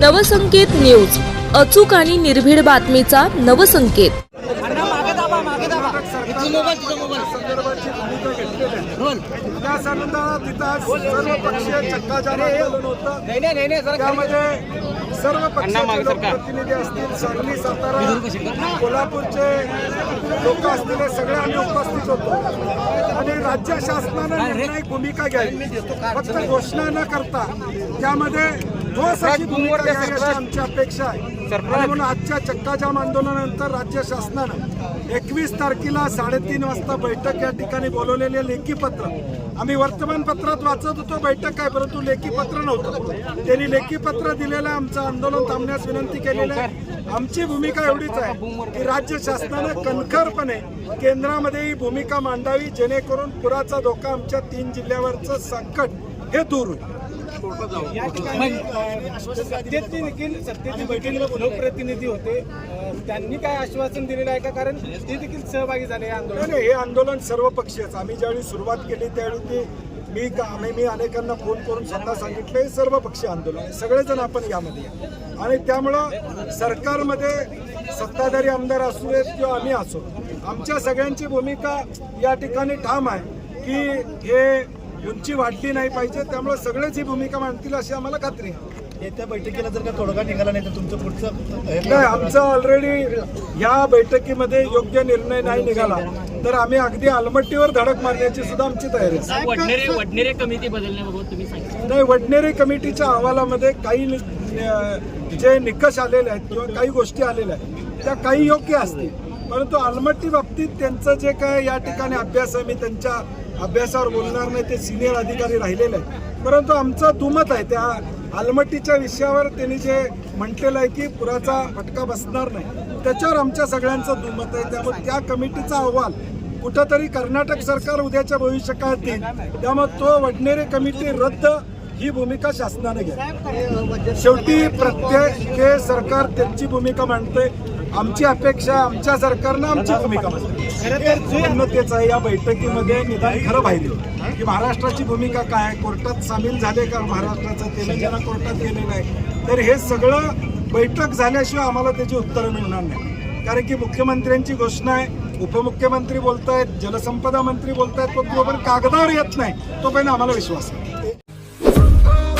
Navsanket news. अचूक आणि निर्भीड बातमीचा नवसंकेत. त्या संदर्भात तिथं सर्व पक्षीय चक्काजाम आंदोलन होतं त्यामध्ये सर्व पक्षाचे लोकप्रतिनिधी असतील सांगली सातारा कोल्हापूरचे लोक असतील सगळे आम्ही उपस्थित होतो. आणि राज्य शासनानं निर्णायक भूमिका घ्यावी. फक्त घोषणा न करता त्यामध्ये ठोस अशी भूमिका घ्यावी अशी आमची अपेक्षा आहे. म्हणून आजच्या चक्काजाम आंदोलनानंतर राज्य शासनानं एकवीस तारखेला साडेतीन वाजता बैठक या ठिकाणी बोलवलेले लेखी पत्र. आम्ही वर्तमानपत्रात वाचत होतो बैठक काय परंतु लेखी पत्र नव्हतं. त्यांनी लेखी पत्र दिलेलं आमचं आंदोलन थांबण्यास विनंती केलेली आहे. आमची भूमिका एवढीच आहे की राज्य शासनानं कणखरपणे केंद्रामध्ये ही भूमिका मांडावी जेणेकरून पुराचा धोका आमच्या तीन जिल्ह्यावरचं संकट हे दूर होईल. सत्तेचे देखील सत्तेचे देखील लोकप्रतिनिधी होते. त्यांनी काय आश्वासन दिलेलं आहे का? कारण ते देखील सहभागी झाले या हे आंदोलन सर्व पक्षीयच आम्ही ज्यावेळी सुरुवात केली त्यावेळी ते मी आम्ही मी अनेकांना फोन करून स्वतः सांगितलं. हे सर्व पक्षीय आंदोलन आहे. सगळेजण आपण यामध्ये या आणि त्यामुळं सरकारमध्ये सत्ताधारी आमदार असू देत किंवा आम्ही असो. आमच्या सगळ्यांची भूमिका या ठिकाणी ठाम आहे की हे उंची वाढली नाही पाहिजे त्यामुळे सगळेच ही भूमिका मांडतील अशी आम्हाला खात्री आहे. येत्या बैठकीला जर का तोडगा निघाला नाही तर तुमचं पुढचं नाही आमचा ऑलरेडी या बैठकीमध्ये योग्य निर्णय नाही निघाला. तर आम्ही अगदी अलमट्टीवर धडक मारण्याची सुद्धा आमची तयारी आहे. वडनेरे वडनेरे कमिटी बदलण्याबाबत तुम्ही सांगितलं. नाही वडनेरे कमिटीच्या अहवालामध्ये काही जे निकष आलेले आहेत किंवा काही गोष्टी आलेल्या आहेत त्या काही योग्य असतील. परंतु आलमट्टी बाबतीत त्यांचं जे काय या ठिकाणी अभ्यास आहे मी त्यांच्या अभ्यासावर बोलणार नाही ते सिनियर अधिकारी राहिलेले आहेत. परंतु आमचं दुमत आहे त्या आलमट्टीच्या विषयावर त्यांनी जे म्हटलेलं आहे की पुराचा फटका बसणार नाही. त्याच्यावर आमच्या सगळ्यांचं दुमत आहे. त्यामुळे त्या कमिटीचा अहवाल कुठंतरी कर्नाटक सरकार उद्याच्या भविष्यकाळात देईल त्यामुळे तो वडनेरे कमिटी रद्द ही भूमिका शासनाने घ्या शेवटी प्रत्येक हे सरकार त्यांची भूमिका मांडते आमची अपेक्षा आमच्या सरकारनं आमची भूमिका मांडते आहे. या बैठकीमध्ये निदान खरं पाहिजे की महाराष्ट्राची भूमिका काय? आहे कोर्टात सामील झाले का महाराष्ट्राचं? तेलंगणा कोर्टात गेले आहे. तर हे सगळं बैठक झाल्याशिवाय आम्हाला त्याची उत्तरं मिळणार नाही. कारण की मुख्यमंत्र्यांची घोषणा आहे. उपमुख्यमंत्री बोलतायत जलसंपदा मंत्री बोलतायत पण जोपर्यंत कागदावर येत नाही. तोपर्यंत आम्हाला विश्वास आहे